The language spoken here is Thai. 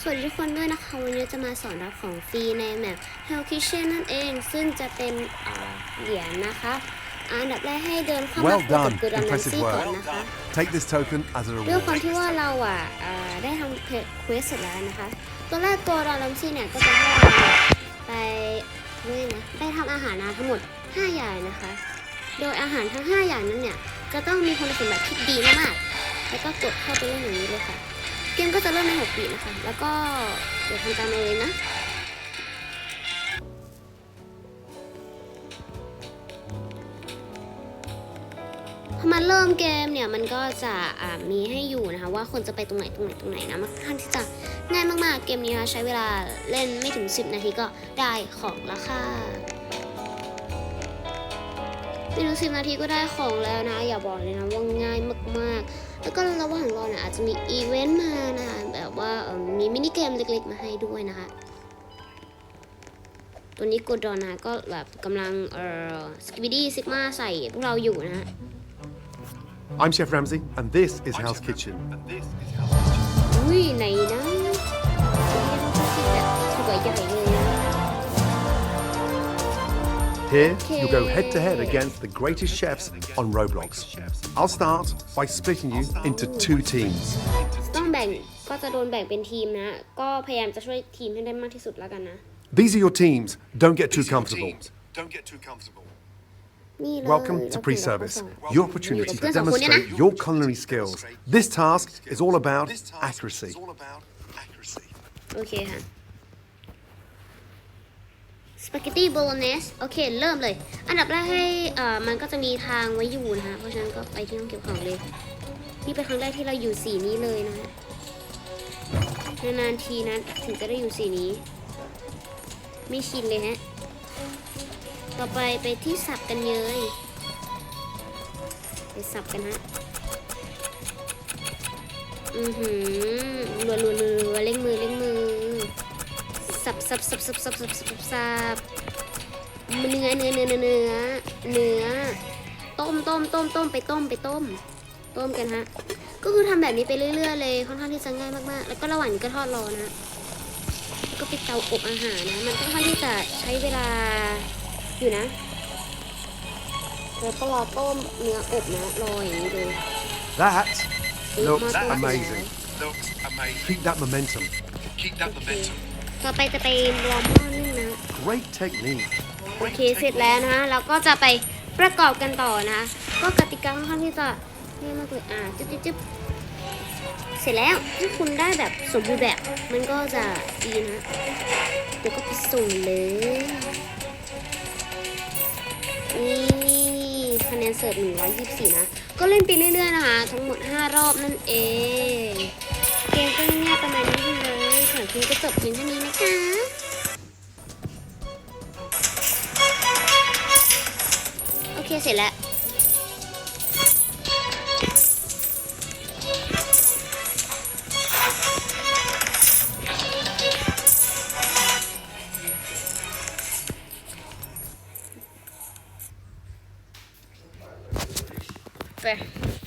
สวัสดีทุกคนด้วยนะคะ วันนี้จะมาสอนรับของฟรีในแมป Hell Kitchen นั่นเอง ซึ่งจะเป็นเอ่อเหรียญนะคะอะอันดับแรกให้เดินเข้ามา Well คุยกับ done. กูดันนัน Impressive ซี่ก่อน work. นะคะ Take this token as a ด้วยความ reward. ที่ว่าเราอะเอ่อได้ทำเควสเสร็จแล้วนะคะ ตัวแรกตัวดอนลัมซี่เนี่ยก็จะให้เราไปเรื่อยนะไปทำอาหารนะทั้งหมด 5 อย่างนะคะ โดยอาหารทั้ง 5 อย่างนั้นเนี่ยจะต้องมีคุณสมบัติที่ดีมากๆแล้วก็กดเข้าไปเล่นอย่างนี้เลยค่ะ เกมก็จะเริ่มใน6ปีนะคะ แล้วก็เดี๋ยวทำตามมาเลยนะ พอมันเริ่มเกมเนี่ยมันก็จะมีให้อยู่นะคะว่าคนจะไปตรงไหนตรงไหนตรงไหนนะมันค่อนข้างที่จะง่ายมากๆ เกมนี้นะคะใช้เวลาเล่นไม่ถึง 10 นาทีก็ได้ของแล้วค่ะ ไม่ถึง10นาทีก็ได้ของแล้วนะ อย่าบอกเลยนะว่าง่ายมากๆ แล้วก็ระหว่างรอเนี่ยอาจจะมีอีเวนต์มานะคะแบบว่าเอิ่มมีมินิเกมเล็กๆ มาให้ด้วยนะคะ ตัวนี้กดดอนนะก็แบบกำลังเอ่อสกิบิดี้ซิกมาใส่พวกเราอยู่นะฮะ I'm Chef Ramsay, and this is Hell's Kitchen. อุ้ยไหนนะ Here, you'll go Okay. head to head against the greatest chefs on Roblox. I'll start by splitting you into two teams. ต้องแบ่งก็จะโดนแบ่งเป็นทีมนะ ก็พยายามจะช่วยทีมให้ได้มากที่สุดแล้วกันนะ These are your teams. Don't get too comfortable. Don't get too comfortable. นี่เลย Welcome to เรา pre-service, เรา your อยู่ opportunity กับเพื่อ to นสองคนเนี่ยนะ demonstrate your culinary skills. This task is all about This task accuracy. is สปาเกตตี้โบโลเนสโอเค เริ่มเลย อันดับแรกให้เอ่อมันก็จะมีทางไว้อยู่นะคะ เพราะฉะนั้นก็ไปที่ห้องเก็บของเลย นี่เป็นครั้งแรกที่เราอยู่สีนี้เลยนะฮะนานๆทีนะถึงจะได้อยู่สีนี้ ไม่ชินเลยฮะ ต่อไปไปที่สับกันเยยไปสับกันฮะ อือหือรัวรัวรัวเล่งมือเล่งมือ สับสับสับสับสับสับสับสับเนื้อเนื้อเนื้อเนื้อเนื้อเนื้อต้มต้มต้มต้มไปต้มไปต้ม ต้มกันฮะ ก็คือทำแบบนี้ไปเรื่อยๆเลยค่อนข้างที่จะง่ายมากๆ แล้วก็ระหว่างนี้ก็ทอดรอนะแล้วก็ไปเตาอบอาหารนะ มันค่อนข้างที่จะใช้เวลาอยู่นะแล้วก็รอต้มเนื้ออบนะรออย่างนี้เลย That เอ๊ะ looks หม้อต้มเสร็จแล้ว amazing. Looks amazing. Keep that momentum. Keep that momentum. ต่อไปจะไปรอหม้อนึ่งนะ Great technique. โอเคเสร็จแล้วนะเราก็จะไปประกอบกันต่อนะก็กติกาค่อนข้างที่จะง่ายมากเลยอ่าจึ๊บจึ๊บจึ๊บเสร็จแล้วถ้าคุณได้แบบสมบูรณ์แบบมันก็จะดีนะเดี๋ยวก็ไปส่งเลยนี่คะแนนเสิร์ฟ124 นะ ก็เล่นไปเรื่อยๆนะคะ ทั้งหมด 5 รอบนั่นเอง เกมก็ง่ายๆประมาณนี้เลยส่วนคุณก็จบเพียงเท่านี้ เสร็จแล้ว ไป